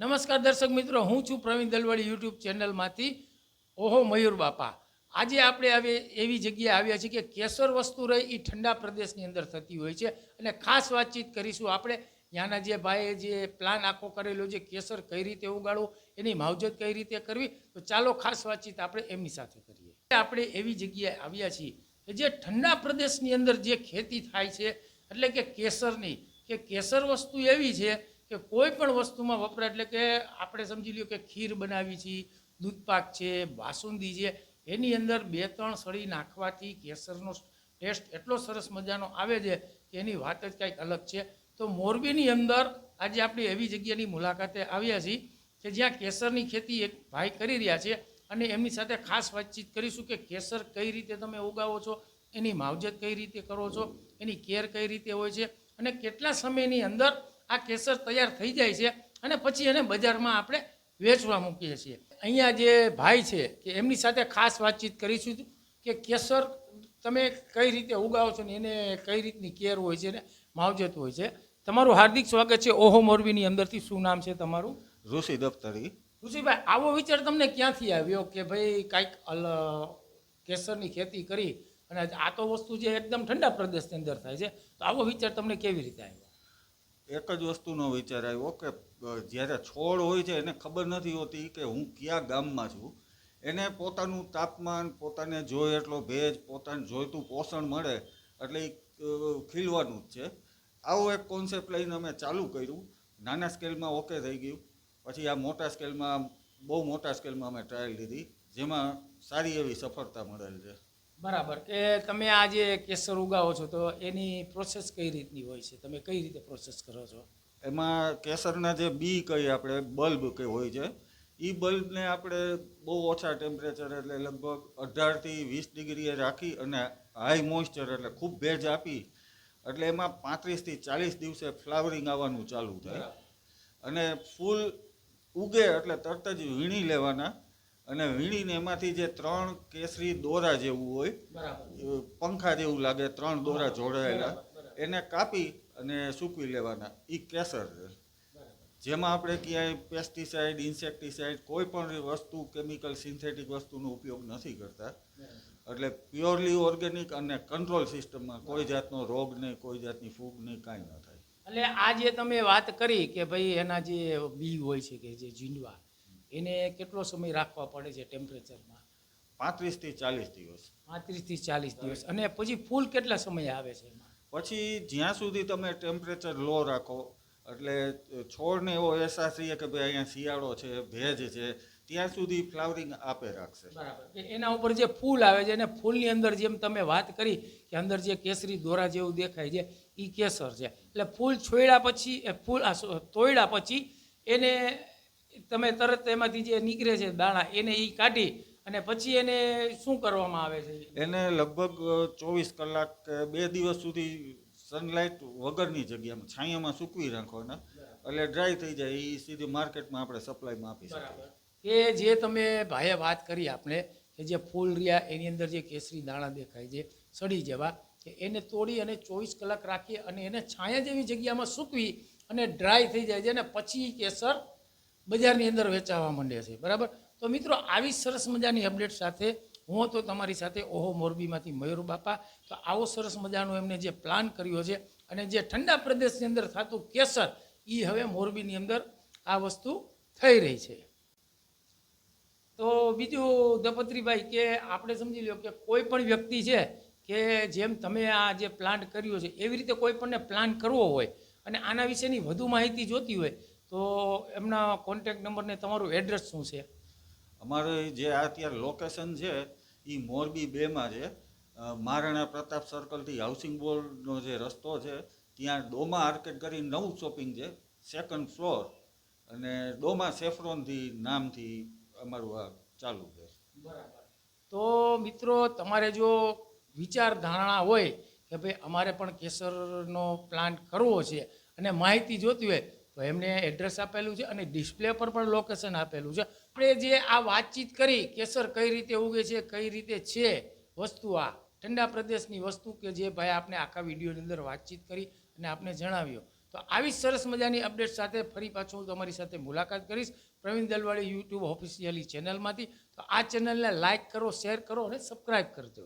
નમસ્કાર દર્શક મિત્રો, હું છું પ્રવીણ દલવાડી યુટ્યુબ ચેનલમાંથી. ઓહો, મયુર બાપા. આજે આપણે આવી એવી જગ્યાએ આવ્યા છીએ કે કેસર વસ્તુ રહી એ ઠંડા પ્રદેશની અંદર થતી હોય છે અને ખાસ વાતચીત કરીશું આપણે. ત્યાંના જે ભાઈએ જે પ્લાન આખો કરેલો છે કેસર કઈ રીતે ઉગાડવું, એની માવજત કઈ રીતે કરવી, તો ચાલો ખાસ વાતચીત આપણે એમની સાથે કરીએ. આપણે એવી જગ્યાએ આવ્યા છીએ કે જે ઠંડા પ્રદેશની અંદર જે ખેતી થાય છે, એટલે કે કેસરની, કે કેસર વસ્તુ એવી છે કે કોઈ પણ વસ્તુમાં વપરાય, એટલે કે આપણે સમજી લ્યો કે ખીર બનાવી છે દૂધપાક છે, બાસુંદી છે, એની અંદર બે ત્રણ સળી નાખવાથી કેસરનો ટેસ્ટ એટલો સરસ મજાનો આવે છે કે એની વાત જ કંઈક અલગ છે. તો મોરબીની અંદર આજે આપણે એવી જગ્યાની મુલાકાતે આવ્યા છીએ કે જ્યાં કેસરની ખેતી એક ભાઈ કરી રહ્યા છે અને એમની સાથે ખાસ વાતચીત કરીશું કે કેસર કઈ રીતે તમે ઉગાવો છો, એની માવજત કઈ રીતે કરો છો, એની કેર કઈ રીતે હોય છે અને કેટલા સમયની અંદર આ કેસર તૈયાર થઈ જાય છે અને પછી એને બજારમાં આપણે વેચવા મૂકીએ છીએ. અહીંયા જે ભાઈ છે કે એમની સાથે ખાસ વાતચીત કરીશું કે કેસર તમે કઈ રીતે ઉગાવો છો ને એને કઈ રીતની કેર હોય છે ને માવજત હોય છે. તમારું હાર્દિક સ્વાગત છે. ઓહો મોરબીની અંદરથી શું નામ છે તમારું? ઋષિ દફતરી. ઋષિભાઈ આવો વિચાર તમને ક્યાંથી આવ્યો કે ભાઈ કાંઈક કેસરની ખેતી કરી અને આ તો વસ્તુ જે એકદમ ઠંડા પ્રદેશની અંદર થાય છે. તો આવો વિચાર તમને કેવી રીતે આવ્યો? એક જ વસ્તુનો વિચાર આવ્યો કે જ્યારે છોડ હોય છે, એને ખબર નથી હોતી કે હું કયા ગામમાં છું. એને પોતાનું તાપમાન, પોતાને જોઈએ એટલો ભેજ, પોતાને જોઈતું પોષણ મળે એટલે એ ખીલવાનું જ છે. આવો એક કોન્સેપ્ટ લઈને અમે ચાલુ કર્યું. નાના સ્કેલમાં ઓકે થઈ ગયું. પછી આ મોટા સ્કેલમાં બહુ મોટા સ્કેલમાં અમે ટ્રાયલ લીધી, જેમાં સારી એવી સફળતા મળેલ છે. બરાબર. કે તમે આ જે કેસર ઉગાવો છો તો એની પ્રોસેસ કઈ રીતની હોય છે? તમે કઈ રીતે પ્રોસેસ કરો છો? એમાં કેસરના જે બી કહીએ આપણે બલ્બ કે હોય છે એ બલ્બને આપણે બહુ ઓછા ટેમ્પરેચર એટલે લગભગ અઢારથી વીસ ડિગ્રીએ રાખી અને હાઈ મોઇસ્ચર એટલે ખૂબ ભેજ આપી એટલે એમાં પાંત્રીસથી ચાલીસ દિવસે ફ્લાવરિંગ આવવાનું ચાલુ થાય. અને ફૂલ ઉગે એટલે તરત જ વીણી લેવાના. અને વીણીને એમાંથી જે ત્રણ કેસરી દોરા જેવું હોય પંખા જેવું લાગે ત્રણ દોરા જોડાયેલા એને કાપી અને સૂકવી લેવાના. એ કેસર છે. જેમાં આપણે ક્યાંય પેસ્ટિસાઇડ ઇન્સેક્ટિસાઇડ કોઈ પણ વસ્તુ કેમિકલ સિન્થેટિક વસ્તુનો ઉપયોગ નથી કરતા. એટલે પ્યોરલી ઓર્ગેનિક અને કંટ્રોલ સિસ્ટમમાં કોઈ જાતનો રોગ નહીં કોઈ જાતની ફૂગ નહીં કાંઈ ન થાય. એટલે આ જે તમે વાત કરી કે ભાઈ એના જે બી હોય છે કે જે ઝીંડવા એને કેટલો સમય રાખવા પડે છે ટેમ્પરેચરમાં પાંત્રીસથી ચાલીસ દિવસ. પાંત્રીસથી ચાલીસ દિવસ. અને પછી ફૂલ કેટલા સમય આવે છે એમાં? પછી જ્યાં સુધી તમે ટેમ્પરેચર લો રાખો એટલે છોડને એવો અહેસાસ રહીએ કે ભાઈ અહીંયા શિયાળો છે ભેજ છે ત્યાં સુધી ફ્લાવરિંગ આપે રાખશે. બરાબર. એના ઉપર જે ફૂલ આવે છે અને ફૂલની અંદર જેમ તમે વાત કરી કે અંદર જે કેસરી દોરા જેવું દેખાય છે એ કેસર છે. એટલે ફૂલ છોડ્યા પછી એ ફૂલ તોડ્યા પછી એને તમે તરત એમાંથી જે નીકળે છે દાણા એને એ કાઢી અને પછી એને શું કરવામાં આવે છે? એને લગભગ ચોવીસ કલાક બે દિવસ સુધી સનલાઇટ વગરની જગ્યામાં છાંયામાં સૂકવી રાખવાના. એટલે ડ્રાય થઈ જાય એ સીધી માર્કેટમાં આપણે સપ્લાયમાં આપી શકીએ. કે જે તમે ભાઈએ વાત કરી આપણે કે જે ફૂલ રહ્યા એની અંદર જે કેસરી દાણા દેખાય છે સડી જવા કે એને તોડી અને ચોવીસ કલાક રાખી અને એને છાયા જેવી જગ્યામાં સૂકવી અને ડ્રાય થઈ જાય છે અને પછી કેસર બજારની અંદર વેચાવા માંડે છે. બરાબર? તો મિત્રો, આવી સરસ મજાની અપડેટ સાથે હું તો તમારી સાથે ઓહો મોરબીમાંથી મયુર બાપા. તો આવો સરસ મજાનો એમને જે પ્લાન કર્યો છે અને જે ઠંડા પ્રદેશની અંદર થતું કેસર એ હવે મોરબીની અંદર આ વસ્તુ થઈ રહી છે. તો બીજું દપત્રીભાઈ, કે આપણે સમજી લો કે કોઈ પણ વ્યક્તિ છે કે જેમ તમે આ જે પ્લાન્ટ કર્યો છે, એવી રીતે કોઈ પણને પ્લાન કરવો હોય અને આના વિશેની વધુ માહિતી જોતી હોય તો એમના કોન્ટેક્ટ નંબર ને તમારું એડ્રેસ શું છે? અમારે જે અત્યારે લોકેશન છે એ મોરબી બેમાં છે. મહારાણા પ્રતાપ સર્કલથી હાઉસિંગ બોર્ડનો જે રસ્તો છે ત્યાં ડોમા આર્કેડ કરી નવું શોપિંગ છે સેકન્ડ ફ્લોર અને ડોમા સેફ્રોનથી નામથી અમારું આ ચાલુ છે. બરાબર. તો મિત્રો તમારે જો વિચારધારણા હોય કે ભાઈ અમારે પણ કેસરનો પ્લાન્ટ કરવો છે અને માહિતી જોતી હોય તો એમને એડ્રેસ આપેલું છે અને ડિસ્પ્લે પર પણ લોકેશન આપેલું છે. આપણે જે આ વાતચીત કરી કેસર કઈ રીતે ઉગે છે, કઈ રીતે છે વસ્તુ આ, ઠંડા પ્રદેશની વસ્તુ કે જે ભાઈ આપણે આખા વિડીયોની અંદર વાતચીત કરી અને આપને જણાવ્યો. તો આવી સરસ મજાની અપડેટ સાથે ફરી પાછું હું તમારી સાથે મુલાકાત કરીશ પ્રવીણ દલવાડી યુટ્યુબ ઓફિશિયલી ચેનલમાંથી તો આ ચેનલને લાઇક કરો શેર કરો અને સબસ્ક્રાઈબ કરજો.